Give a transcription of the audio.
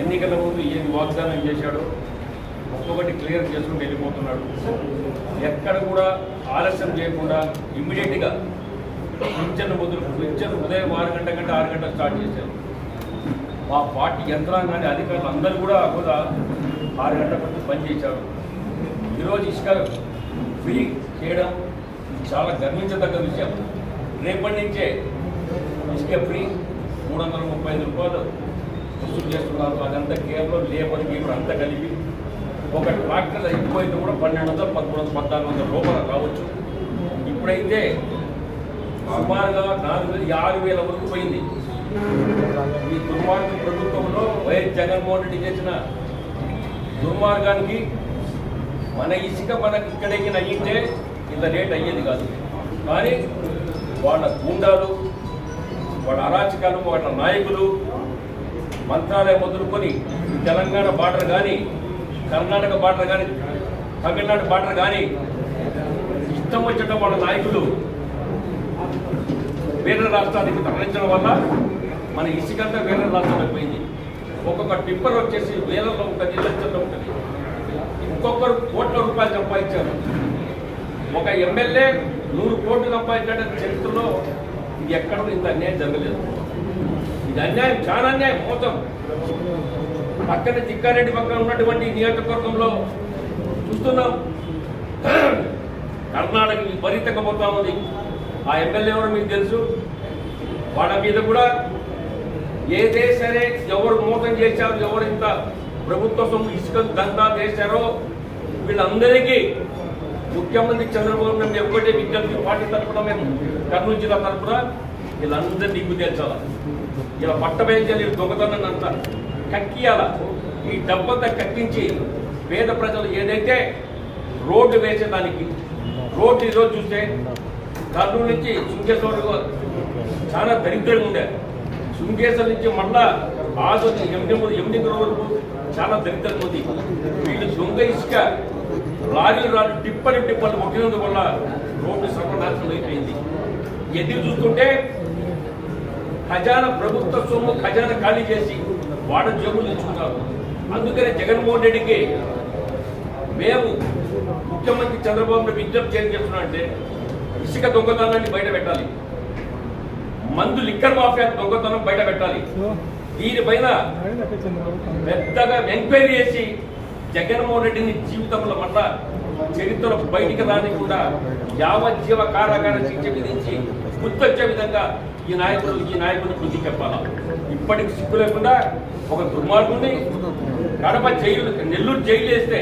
ఎన్నికల ముందు ఏం వాగ్దానం చేశాడో ఒక్కొక్కటి క్లియర్ చేసుకుని వెళ్ళిపోతున్నాడు. ఎక్కడ కూడా ఆలస్యం చేయకుండా ఇమ్మీడియట్గా పింఛన్ బదులు పింఛన్ ఉదయం ఆరు గంట కంటే ఆరు గంట స్టార్ట్ చేశారు. మా పార్టీ యంత్రాంగాన్ని అధికారులు అందరూ కూడా కూడా ఆరు గంటల వరకు పనిచేశారు ఈరోజు ఇసుక ఫ్రీ చేయడం చాలా గర్వించదగ్గ విషయం. రేపటి నుంచే ఇసుక ఫ్రీ మూడు వందల ముప్పై ఐదు రూపాయలు వసూలు చేస్తున్నారు. అదంతా కేవలం లేబర్ గీబర్ అంతా కలిపి ఒక ట్రాక్టర్ ఎక్కువైతే కూడా పన్నెండు వందలు పదమూడు వందలు పద్నాలుగు వందల రూపాయలు రావచ్చు. ఇప్పుడైతే సుమారుగా నాలుగు వేల ఆరు వేల వరకు పోయింది. ఈ దుర్మార్గ ప్రభుత్వంలో వైఎస్ జగన్మోహన్ రెడ్డి చేసిన దుర్మార్గానికి మన ఇసుక మనకి ఇక్కడికి అయ్యింటే ఇంత రేట్ అయ్యేది కాదు. కానీ వాళ్ళ గుండాలు వాళ్ళ అరాచకాలు వాళ్ళ నాయకులు మంత్రాలయం మొదలుకొని తెలంగాణ బార్డర్ కానీ కర్ణాటక బార్డర్ కానీ తమిళనాడు బార్డర్ కానీ ఇష్టం వచ్చిన వాళ్ళ నాయకులు వేరే రాష్ట్రానికి తరలించడం వల్ల మన ఇసుకంతా వేరే రాష్ట్రానికి పోయింది. ఒక్కొక్క టిప్పర్ వచ్చేసి వేలలో ఉంటుంది లక్షల్లో ఉంటుంది. ఇంకొకరు కోట్ల రూపాయలు సంపాదించారు. ఒక ఎమ్మెల్యే నూరు కోట్లు సంపాదించాడు చరిత్రలో ఇది ఎక్కడ ఇంత అన్యాయం జరగలేదు. ఇది అన్యాయం చాలా అన్యాయం మోసం. పక్కన చిక్కారెడ్డి పక్కన ఉన్నటువంటి నియోజకవర్గంలో చూస్తున్నాం. కర్ణాటక విపరీతంగా పోతా ఉంది ఆ ఎమ్మెల్యే ఎవరు మీకు తెలుసు. వాళ్ళ మీద కూడా ఏదే సరే ఎవరు మోసం చేశారు ఎవరు ఇంత ప్రభుత్వ సొమ్ము ఇసుక దందా చేశారో వీళ్ళందరికీ ముఖ్యమంత్రి చంద్రబాబు నాయుడు ఎప్పటి విజ్ఞప్తి పార్టీ తరఫున మేము కర్నూలు జిల్లా తరఫున వీళ్ళందరినీ దిగ్గు తెచ్చాల ఇలా పట్టబయలు దొంగతనం అంటారు. కక్కియాల ఈ డబ్బంతా కక్కించి పేద ప్రజలు ఏదైతే రోడ్డు వేసేదానికి రోడ్డు ఈరోజు చూస్తే కర్నూలు నుంచి శృంగేశ్వర చాలా దరిద్రంగా ఉండే శృంగేశ్వర నుంచి మళ్ళా ఆదు ఎనిమిది ఎనిమిది వరకు చాలా దరిద్రంగా ఉంది. వీళ్ళు దొంగ ఇసుక లారీలు రాళ్ళు టిప్పలు టిప్పలు కొట్టినందు వల్ల రోడ్డు సర్వనాశనం అయిపోయింది. ఎదురు చూస్తుంటే ఖజానా ప్రభుత్వ సొమ్ము ఖజానా ఖాళీ చేసి వాడ జబ్బులు అందుకనే జగన్మోహన్ రెడ్డికి మేము ముఖ్యమంత్రి చంద్రబాబు నాయుడు విజ్ఞప్తి ఏం చేస్తున్నా అంటే ఇసుక దొంగతనాన్ని బయట పెట్టాలి. మందు లిక్కర్ మాఫియా దొంగతనం బయట పెట్టాలి. దీనిపైన పెద్దగా ఎంక్వైరీ చేసి జగన్మోహన్ రెడ్డిని జీవితంలో మళ్ళా చరిత్ర బయటికి రానికుండా యావజ్జీవ కారాగార శిక్ష విధించి గుర్తొచ్చే విధంగా ఈ నాయకుడు ఈ నాయకుడిని బుద్ధి చెప్పాలా? ఇప్పటికి సిగ్గు లేకుండా ఒక దుర్మార్గుని కడప జైలు నెల్లూరు జైలు వేస్తే